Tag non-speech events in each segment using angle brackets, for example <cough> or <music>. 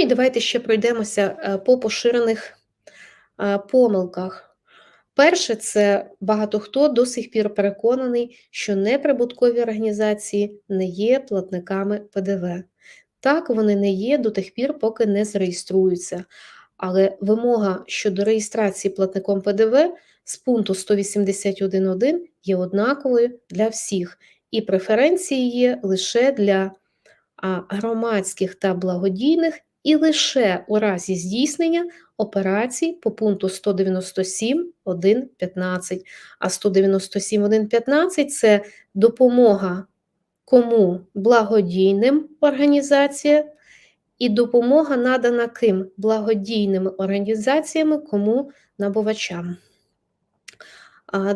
і давайте ще пройдемося е, по поширених е, помилках. Перше, це багато хто до сих пір переконаний, що неприбуткові організації не є платниками ПДВ. Так, вони не є до тих пір, поки не зареєструються. Але вимога щодо реєстрації платником ПДВ з пункту 181.1 є однаковою для всіх, і преференції є лише для громадських та благодійних, і лише у разі здійснення операцій по пункту 197.1.15. А 197.1.15 – це допомога кому? Благодійним організаціям. І допомога надана ким? Благодійними організаціями, кому? Набувачам.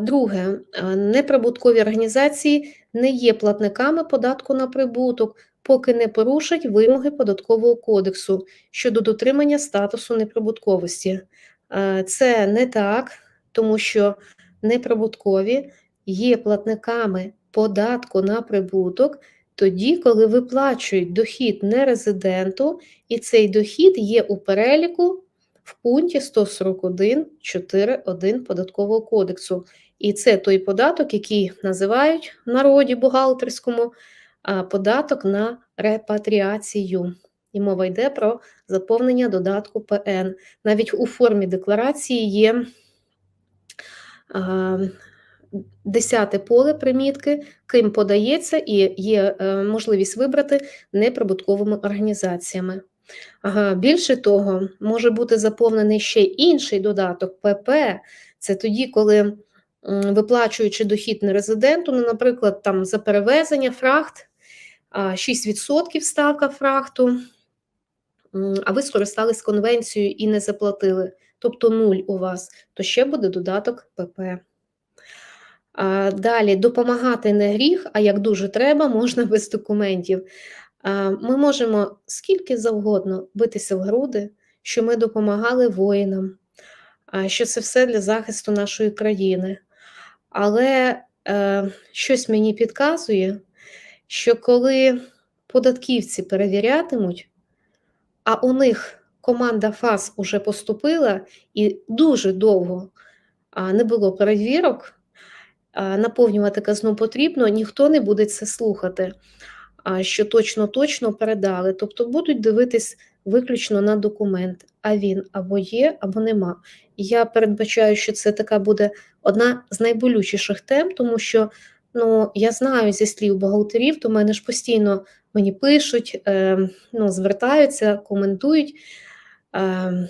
Друге, неприбуткові організації не є платниками податку на прибуток, поки не порушать вимоги податкового кодексу щодо дотримання статусу неприбутковості. Це не так, тому що неприбуткові є платниками податку на прибуток тоді, коли виплачують дохід нерезиденту, і цей дохід є у переліку в пункті 141.4.1 податкового кодексу. І це той податок, який називають в народі бухгалтерському податок на репатріацію. І мова йде про заповнення додатку ПН. Навіть у формі декларації є десяте поле примітки, ким подається, і є е, можливість вибрати неприбутковими організаціями. Більше того, може бути заповнений ще інший додаток ПП. Це тоді, коли виплачуючи дохід нерезиденту, ну, наприклад, там за перевезення фрахт, 6% ставка фрахту, а ви скористались конвенцією і не заплатили, тобто нуль у вас, то ще буде додаток ПП. Далі допомагати не гріх, а як дуже треба, можна <laughs> без документів. Ми можемо скільки завгодно битися в груди, що ми допомагали воїнам, що це все для захисту нашої країни. Але е, щось мені підказує, що коли податківці перевірятимуть, а у них команда ФАС уже поступила і дуже довго не було перевірок, наповнювати казну потрібно, ніхто не буде це слухати, що точно-точно передали. Тобто будуть дивитись виключно на документ, а він або є, або нема. Я передбачаю, що це така буде одна з найболючіших тем, тому що ну, я знаю зі слів бухгалтерів, то мене ж постійно мені пишуть, е, ну, звертаються, коментують. Е,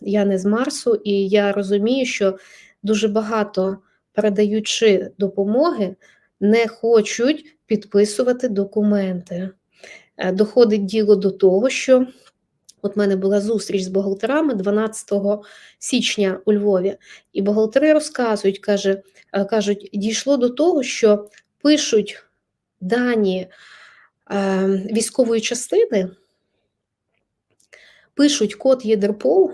я не з Марсу, і я розумію, що дуже багато передаючи допомоги, не хочуть підписувати документи. Е, Доходить діло до того, що от в мене була зустріч з бухгалтерами 12 січня у Львові, і бухгалтери розказують, каже, е, кажуть, дійшло до того, що пишуть дані е, військової частини, пишуть код ЄДРПО.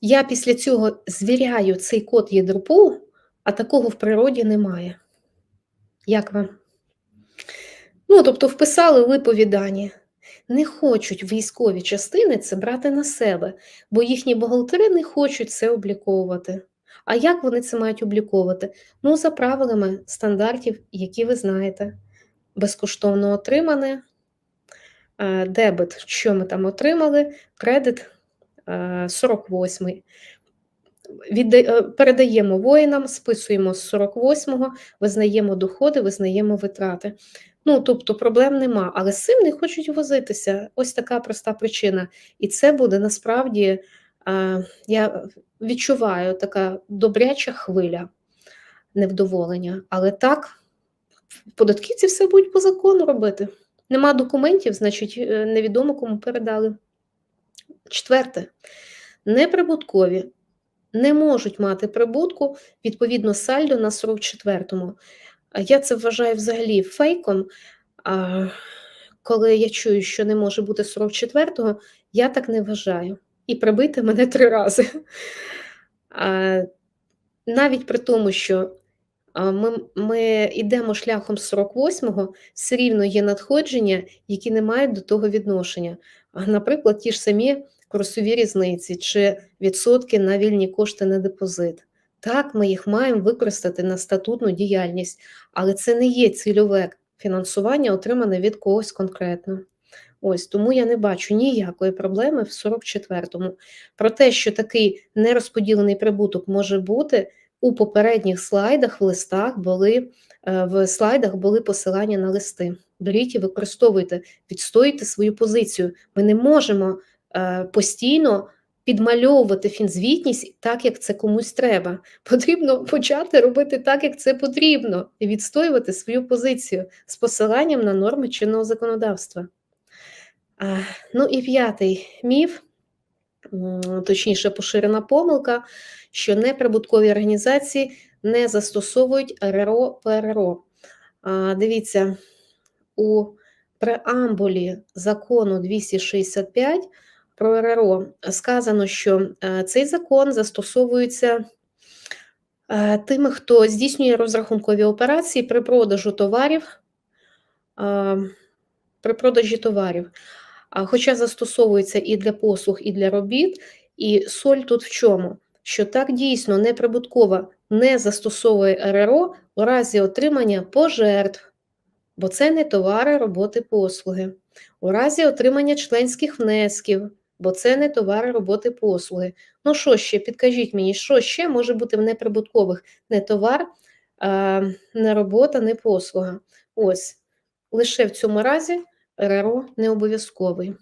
Я після цього звіряю цей код ЄДРПО, а такого в природі немає. Як вам? Ну, тобто, вписали липові дані. Не хочуть військові частини це брати на себе, бо їхні бухгалтери не хочуть це обліковувати. А як вони це мають обліковувати? Ну, за правилами стандартів, які ви знаєте, безкоштовно отримане, е, дебет, що ми там отримали, кредит 48-й. Відда... е, Передаємо воїнам, списуємо з 48-го, визнаємо доходи, визнаємо витрати. Ну, тобто проблем нема, але з цим не хочуть возитися. Ось така проста причина. І це буде насправді, я відчуваю така добряча хвиля невдоволення. Але так, податківці все будуть по закону робити. Нема документів, значить, е, невідомо кому передали. Четверте, неприбуткові не можуть мати прибутку відповідно сальдо на 44-му. Я це вважаю взагалі фейком. Коли я чую, що не може бути 44-го, я так не вважаю. І прибити мене три рази. А, навіть при тому, що ми ми йдемо шляхом 48-го, все рівно є надходження, які не мають до того відношення. Наприклад, ті ж самі курсові різниці чи відсотки на вільні кошти на депозит. Так, ми їх маємо використати на статутну діяльність, але це не є цільове фінансування, отримане від когось конкретно. Ось тому я не бачу ніякої проблеми в 44-му. Про те, що такий нерозподілений прибуток може бути, у попередніх слайдах, в листах були е, в слайдах були посилання на листи. Беріть і використовуйте, відстоюйте свою позицію. Ми не можемо е, постійно підмальовувати фінзвітність так, як це комусь треба. Потрібно почати робити так, як це потрібно, і відстоювати свою позицію з посиланням на норми чинного законодавства. А, Ну і п'ятий міф, точніше, поширена помилка, що неприбуткові організації не застосовують РРО ПРРО. А, Дивіться, у преамбулі закону 265 про РРО сказано, що е, цей закон застосовується е, тими, хто здійснює розрахункові операції при продажу товарів. е, При продажі товарів, хоча застосовується і для послуг, і для робіт, і соль тут в чому? Що так дійсно неприбуткова не застосовує РРО у разі отримання пожертв, бо це не товари, роботи, послуги, у разі отримання членських внесків, бо це не товари, роботи, послуги. Ну що ще, підкажіть мені, що ще може бути в неприбуткових? Не товар, а, не робота, не послуга. Ось, лише в цьому разі РРО не обов'язковий.